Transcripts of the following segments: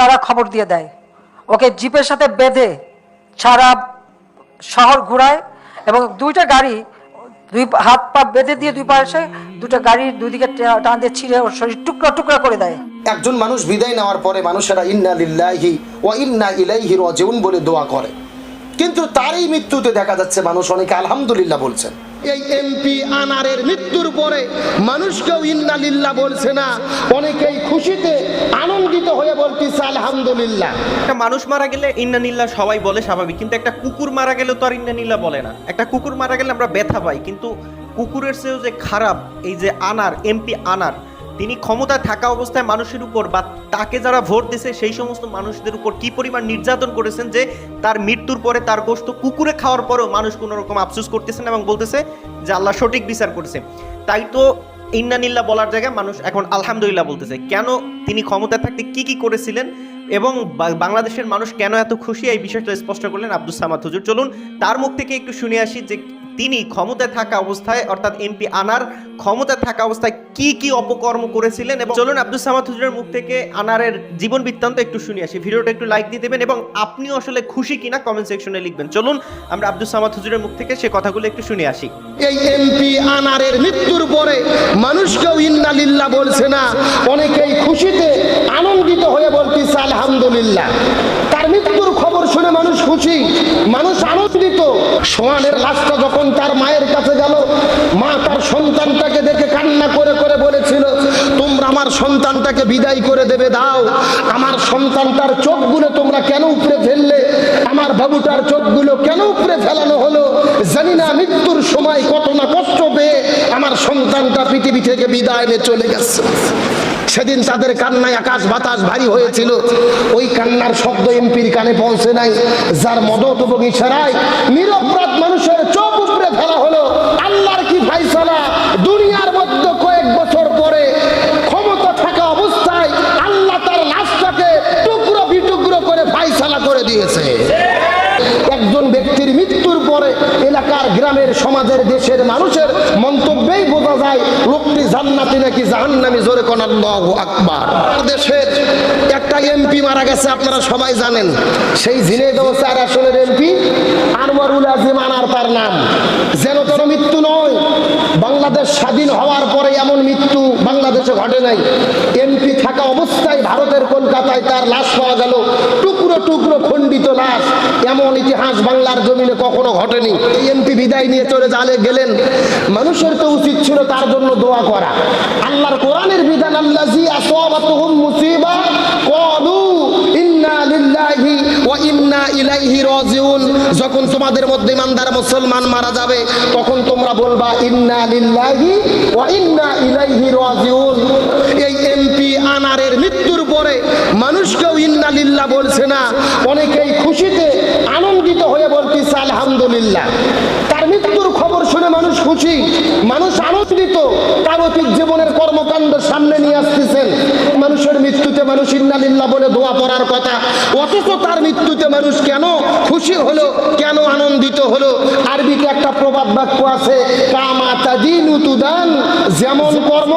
তারা খবর দিয়ে দেয়। ওকে জিপের সাথে বেঁধে সারা শহর ঘোরায় এবং দুইটা গাড়ি দুই হাত পা বেঁধে দিয়ে দুই পাশে দুটো গাড়ির দুই দিকে টা- টান দিয়ে ছিঁড়ে ওর শরীর টুকরা টুকরা করে দেয়। একজন মানুষ বিদায় নেওয়ার পরে মানুষেরা ইন্না লিল্লাহি ওয়া ইন্না ইলাইহি রাজিউন বলে দোয়া করে। কিন্তু তারই মৃত্যুতে দেখা যাচ্ছে মানুষ অনেকে আলহামদুলিল্লাহ বলছেন। এই এমপি আনারের মৃত্যুর পরে মানুষকেও ইন্নালিল্লা বলছে না। অনেকেই খুশিতে আনন্দিত হয়ে বলতেছে, আলহামদুলিল্লাহ। একটা মানুষ মারা গেলে ইন্নানিল্লা সবাই বলে স্বাভাবিক, কিন্তু একটা কুকুর মারা গেলে তো আর ইন্নানিল্লা বলে না। একটা কুকুর মারা গেলে আমরা ব্যথা পাই, কিন্তু কুকুরের চেয়েও যে খারাপ এই যে আনার এমপি আনার তিনি ক্ষমতায় থাকা অবস্থায় মানুষের উপর বা তাকে যারা ভোট দিছে, সেই সমস্ত মানুষদের উপর কি পরিমাণ নির্যাতন করেছেন যে তার মৃত্যুর পরে তার গোশত কুকুরে খাওয়ার পরেও মানুষ কোনো রকম আফসোস করতেছেন এবং বলতেছে যে আল্লাহ সঠিক বিচার করেছে। তাই তো ইন্নানিল্লা বলার জায়গায় মানুষ এখন আলহামদুলিল্লাহ বলতেছে। কেন তিনি ক্ষমতায় থাকতে কি কি করেছিলেন এবং বাংলাদেশের মানুষ কেন এত খুশি? এই বিষয়টা স্পষ্ট করলেন আব্দুল সামাদ। হুজুর, চলুন তার মুখ থেকে একটু শুনে আসি যে তিনি ক্ষমতায় থাকা অবস্থায় অর্থাৎ এমপি আনার ক্ষমতায় থাকা অবস্থায় কি কি অপকর্ম করেছিলেন এবং চলুন আব্দুল সামাদ হুজুরের মুখ থেকে আনারের জীবন বৃত্তান্ত একটু শুনে আসি। ভিডিওটা একটু লাইক দিয়ে দেবেন এবং আপনিও আসলে খুশি কিনা কমেন্ট সেকশনে লিখবেন। চলুন আমরা আব্দুল সামাদ হুজুরের মুখ থেকে সে কথাগুলো একটু শুনে আসি। এই এমপি আনারের মৃত্যুর পরে মানুষ কেউ ইন্না লিল্লাহ বলছে না অনেকেই খুশিতে আনন্দিত হয়ে বলতেছে আলহামদুলিল্লাহ। তার মৃত্যুর খবর শুনে মানুষ খুশি, মানুষ আনন্দিত। সোয়ানের লাশটা যখন তার মায়ের কাছে গেল, মা তার সন্তানটাকে দেখে কান্না করে করে বলেছিল, তোমরা আমার সন্তানটাকে বিদায় করে দেবে, দাও। আমার সন্তানটার চোখগুলো তোমরা কেন উপরে ফেললে? আমার বাবুটার চোখগুলো কেন উপরে ফেলানো হলো? জানি না মৃত্যুর সময় কত না কষ্ট পেয়ে আমার সন্তানটা পৃথিবী থেকে বিদায় নিয়ে চলে গেছে। সেদিন তাদের কান্নায় আকাশ বাতাস ভারী হয়েছিল। ওই কান্নার শব্দ এমপির কানে পৌঁছে নাই। যার মদত এবং ইশারায় নিরপরাধ মানুষের চোখ উপরে ফেলা হলো। আল্লাহর কি ফাইসালা দুনিয়ার মধ্যে কয়েক বছর পরে ক্ষমতা থাকা অবস্থায় আল্লাহ তার লাশটাকে টুকরো বিটুকরো করে ফাইসালা করে দিয়েছে। একজন ব্যক্তির মৃত্যুর পরে এলাকার গ্রামের সমাজের দেশের মানুষের মন্তব্যেই বোঝা যায় জান্নাতি নাকি জাহান্নামি? জোরে কোন আল্লাহ আকবার। দেশের একটা এমপি মারা গেছে, আপনারা সবাই জানেন। সেই ঝিনাইদহ চার আসনের এমপি আনোয়ারুল আজিম আনার তার নাম। যেন তোর মৃত্যু নয়, বাংলাদেশ স্বাধীন হওয়ার পরে এমন মৃত্যু বাংলাদেশে ঘটে নাই। এমপি থাকা অবস্থায় ভারতের কলকাতায় তার লাশ পাওয়া গেল, টুকরো টুকরো খণ্ডিত লাশ। এমন ইতিহাস বাংলার জমিনে কখনো ঘটেনি। এমপি বিদায় নিয়ে চলে জালে গেলেন। মানুষের তো উচিত ছিল তার জন্য দোয়া করা। আল্লাহর কোরআনের বিধান রাজিউন যখন তোমাদের মধ্যে ইমানদার মুসলমান মারা যাবে, তখন তোমরা বলবা, ইন্না লিল্লাহি ইন্না ইলাইহি এই এমপি আনারের মৃত্যুর পরে মানুষ কেউ ইন্না লিল্লাহ বলছে না। অনেকেই খুশিতে আলহামদুলিল্লাহ। তার মৃত্যুর খবর শুনে মানুষ খুশি, মানুষ আনন্দিত। তার অতীত জীবনের কর্মকাণ্ড সামনে নিয়ে আসতেছেন। মানুষের মৃত্যুতে মানুষ ইন্নালিল্লাহ বলে দোয়া পড়ার কথা। অথচ তার মৃত্যুতে মানুষ কেন খুশি হলো, কেন আনন্দিত হলো? আরবিতে একটা প্রবাদ বাক্য আছে, কামা তাদিনু তুদান, যেমন কর্ম,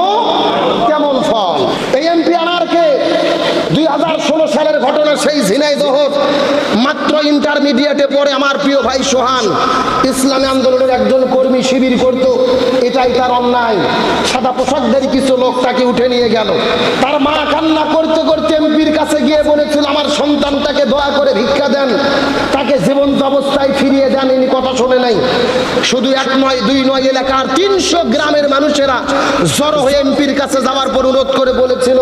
তেমন ফল। এই এমপি আনারকে দুই হাজার ষোলো সালের ঘটনা সেই ঝিনাইদহ মাত্র ইন্টারমিডিয়েটে পড়ে আমার প্রিয় ভাই সোহান। ইসলামী আন্দোলনের একজন কর্মী শিবির করত। এটাই তার অন্যায়। সাদা পোশাকদের কিছু লোক তাকে উঠে নিয়ে গেল। তার মা কান্না করতে করতে এমপির কাছে গিয়ে বলেছিল, আমার সন্তানটাকে দয়া করে ভিক্ষা দেন। ফিরিয়ে দেন, ইনি কথা শোনে নাই। শুধু এক নয়, দুই নয় এলাকার তিনশো গ্রামের মানুষেরা জড়ো হয়ে এমপির কাছে যাওয়ার পর অনুরোধ করে বলেছিল,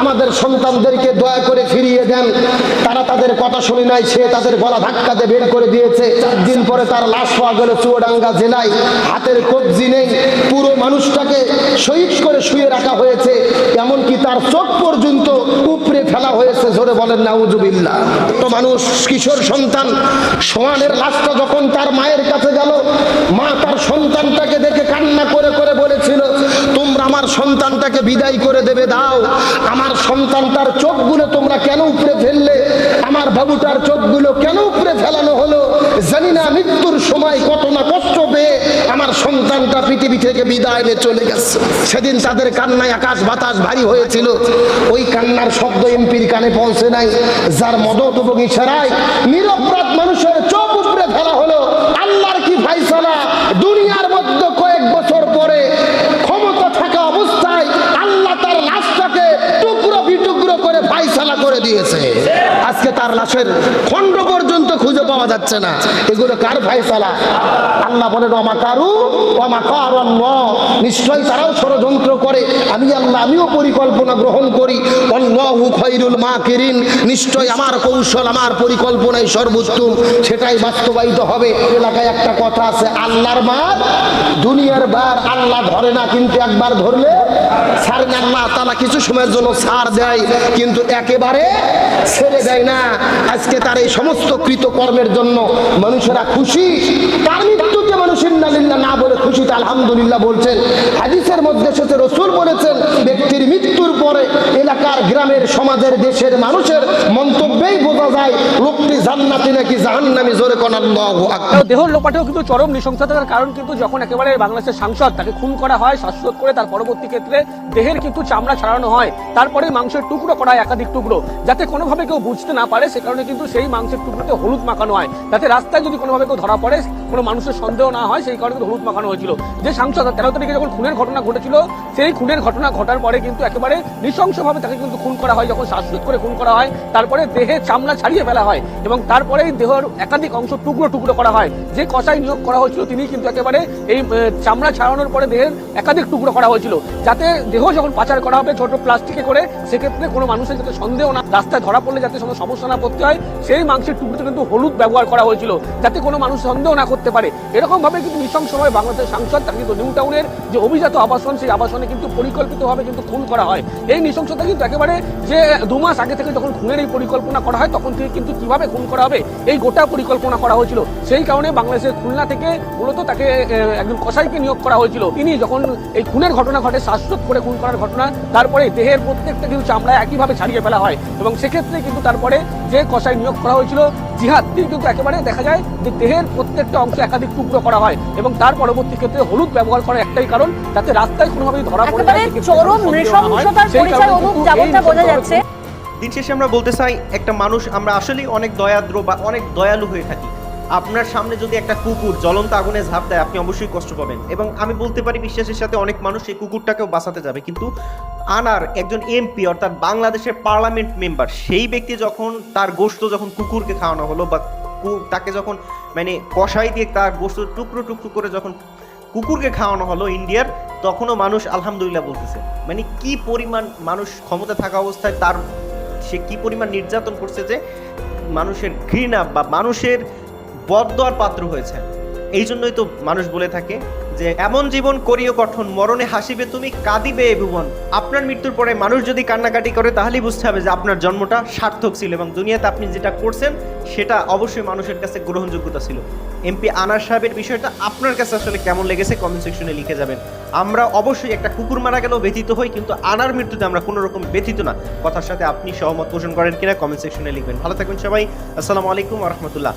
আমাদের সন্তানদেরকে দয়া করে ফিরিয়ে দেন। তারা তাদের কথা শুনে নাই, সে তাদের গলা ধাক্কা দিয়ে বের করে দিয়েছে। চার দিন পরে তার লাশ পাওয়া গেল চুয়াডাঙ্গা জেলায়। হাতের কবজি নেই, পুরো মানুষটাকে শহীদ করে শুয়ে রাখা হয়েছে। এমনকি তার চোখ পর্যন্ত উপরে ফেলা হয়েছে, জোরে বলেন, নাউজুবিল্লাহ। তো মানুষ, কিশোর সন্তান, সোয়ানের লাশটা যখন তার মায়ের কাছে গেল, মা তার সন্তানটাকে দেখে কান্না করে করে বলেছিল, তোমরা আমার সন্তানটাকে বিদায় করে দেবে, দাও। আমার সন্তানটার চোখগুলো তোমরা কেন উপরে ফেললে? আমার বাবুটার চোখগুলো কেন উপরে ফেলানো হলো? জানি না মৃত্যুর সময় কত না কষ্ট পেয়ে আমার সন্তানটা পৃথিবী থেকে বিদায় নিয়ে চলে গেছে। সেদিন তাদের কান্নায় আকাশ বাতাস ভারী হয়েছিল। ওই কান্নার শব্দ এমপির কানে পৌঁছে নাই। যার মদত এবং ইশারায় নিরপরাধ মানুষের চোখ উপড়ে ফেলা হলো আল্লাহর কি ফাইসালা দুনিয়ার মধ্যে কয়েক বছর পরে ক্ষমতা থাকা অবস্থায় আল্লাহ তার লাশটাকে টুকরো বিটুকরো করে ফাইসালা করে দিয়েছে আজকে তার লাশের খণ্ড পর্যন্ত খুঁজে পাওয়া যাচ্ছে না। এগুলো কার ফাইসালা আল্লাহ বলেন অমাকারু অমাকার নিশ্চয়ই তারাও ষড়যন্ত্র করে। আমি আল্লাহ, আমিও পরিকল্পনা গ্রহণ করি। অল্লাহু মা কিরিন নিশ্চয় আমার কৌশল, আমার পরিকল্পনাই সর্বোত্তম। সেটাই বাস্তবায়িত হবে। এলাকায় একটা কথা আছে, আল্লাহর মার, দুনিয়ার বার আল্লাহ ধরে না, কিন্তু একবার ধরলে ছাড়েন আল্লাহ তালা কিছু সময়ের জন্য ছাড় দেয়, কিন্তু একেবারে ছেড়ে দেয় না। আজকে তার এই সমস্ত কৃতকর্মের জন্য মানুষেরা খুশি। তার মানুষ ইন্নালিল্লাহ না বলে খুশিতে আলহামদুলিল্লাহ বলছেন। হাদিসের মধ্যে এসেছে, রসুল বলেছেন, ব্যক্তির মৃত্যুর পরে এলাকার গ্রামের সমাজের দেশের মানুষের মন্তব্যেই বোঝা যায়, লোকটি জান্নাতি নাকি জাহান্নামি, জোরে কোন আল্লাহু আকবার। লোপাটেও কিন্তু চরম নৃশংসতার কারণ কিন্তু যখন একেবারে বাংলাদেশের সাংসদ তাকে খুন করা হয়, শ্বাসরোধ করে তার পরবর্তী ক্ষেত্রে দেহের কিন্তু চামড়া ছাড়ানো হয়, তারপরে মাংসের টুকরো করা হয় একাধিক টুকরো, যাতে কোনোভাবে কেউ বুঝতে না পারে, সে কারণে কিন্তু সেই মাংসের টুকরোতে হলুদ মাখানো হয় যাতে রাস্তায় যদি কোনোভাবে কেউ ধরা পড়ে, কোনো মানুষের সন্দেহ না হয়, সেই কারণে হলুদ মাখানো হয়েছিল। যে সাংসদ তেরো তারিখে যখন খুনের ঘটনা ঘটেছিল, সেই খুনের ঘটনা ঘটার পরে কিন্তু একেবারে নৃশংসভাবে তাকে কিন্তু খুন করা হয়, যখন শ্বাসরোধ করে খুন করা হয়, তারপরে দেহের চামড়া ছাড়িয়ে ফেলা হয় এবং তারপরেই দেহের একাধিক অংশ টুকরো টুকরো করা হয়। যে কষাই নিয়োগ করা হয়েছিল তিনি কিন্তু একেবারে এই চামড়া ছাড়ানোর পরে দেহের একাধিক টুকরো করা হয়েছিল। যাতে দেহ যখন পাচার করা হবে ছোট প্লাস্টিকে করে, সেক্ষেত্রে কোনো মানুষের যাতে সন্দেহ না, রাস্তায় ধরা পড়লে যাতে সমস্যা না পড়তে হয় সেই মাংসের টুকরোতে কিন্তু হলুদ ব্যবহার করা হয়েছিল, যাতে কোনো মানুষ সন্দেহ না করতে পারে। এরকম ভাবে কিন্তু নৃশংসভাবে বাংলাদেশের সাংসদ তাকে কিন্তু নিউ টাউনের যে অভিজাত আবাসন, সেই আবাসনে কিন্তু পরিকল্পিতভাবে কিন্তু খুন করা হয়। এই নৃশংসতা কিন্তু একেবারে যে দু মাস আগে থেকে যখন খুনের এই পরিকল্পনা করা হয়, তখন থেকে কিন্তু কীভাবে খুন করা হবে, এই গোটা পরিকল্পনা করা হয়েছিল। সেই কারণে বাংলাদেশের খুলনা থেকে মূলত তাকে একজন কসাইকে নিয়োগ করা হয়েছিল। তিনি যখন এই খুনের ঘটনা ঘটে, শ্বাসরোধ করে খুন করার ঘটনা, তারপরে দেহের প্রত্যেকটা কিন্তু চামড়া একইভাবে ছাড়িয়ে ফেলা হয়। এবং সেক্ষেত্রে কিন্তু তারপরে যে কসাই নিয়োগ করা হয়েছিল। জিহাদ তিনি কিন্তু একেবারে দেখা যায় যে দেহের প্রত্যেকটা অংশ একাধিক টুকরো করা হয় এবং তার পরবর্তী ক্ষেত্রে হলুদ ব্যবহার করার একটাই কারণ যাতে রাস্তায় কোনোভাবে ধরা পড়ে দিন শেষে আমরা বলতে চাই একটা মানুষ আমরা আসলেই অনেক দয়াদ্র বা অনেক দয়ালু হয়ে থাকি। আপনার সামনে যদি একটা কুকুর জ্বলন্ত আগুনে ঝাঁপ দেয়, আপনি অবশ্যই কষ্ট পাবেন। এবং আমি বলতে পারি বিশ্বাসের সাথে অনেক মানুষ এই কুকুরটাকেও বাঁচাতে যাবে। কিন্তু আনার একজন এমপি, অর্থাৎ বাংলাদেশের পার্লামেন্ট মেম্বার, সেই ব্যক্তি যখন তার গোশত যখন কুকুরকে খাওয়ানো হলো বা তাকে যখন মানে কষাই দিয়ে তার গোশত টুকরো টুকরো করে যখন কুকুরকে খাওয়ানো হলো ইন্ডিয়ার, তখনও মানুষ আলহামদুলিল্লাহ বলতেছে মানে কি পরিমাণ মানুষ ক্ষমতা থাকা অবস্থায় তার, সে কি পরিমাণ নির্যাতন করছে যে মানুষের ঘৃণা বা মানুষের বদয়ার পাত্র হয়েছে। এই জন্যই তো মানুষ বলে থাকে যে, এমন জীবন করিও গঠন মরণে হাসিবে তুমি, কাঁদিবে ভুবন। আপনার মৃত্যুর পরে মানুষ যদি কান্নাকাটি করে, তাহলেই বুঝতে হবে যে, আপনার জন্মটা সার্থক ছিল এবং দুনিয়াতে আপনি যেটা করছেন, সেটা অবশ্যই মানুষের কাছে গ্রহণযোগ্যতা ছিল। এমপি আনার সাহেবের বিষয়টা আপনার কাছে আসলে কেমন লেগেছে কমেন্ট সেকশনে লিখে যাবেন। আমরা অবশ্যই একটা কুকুর মারা গেলেও ব্যথিত হই, কিন্তু আনার মৃত্যুতে আমরা কোনো রকম ব্যথিত না। কথার সাথে আপনি সহমত পোষণ করেন কিনা কমেন্ট সেকশনে লিখবেন। ভালো থাকবেন সবাই। আসসালামু আলাইকুম রহমতুল্লাহ।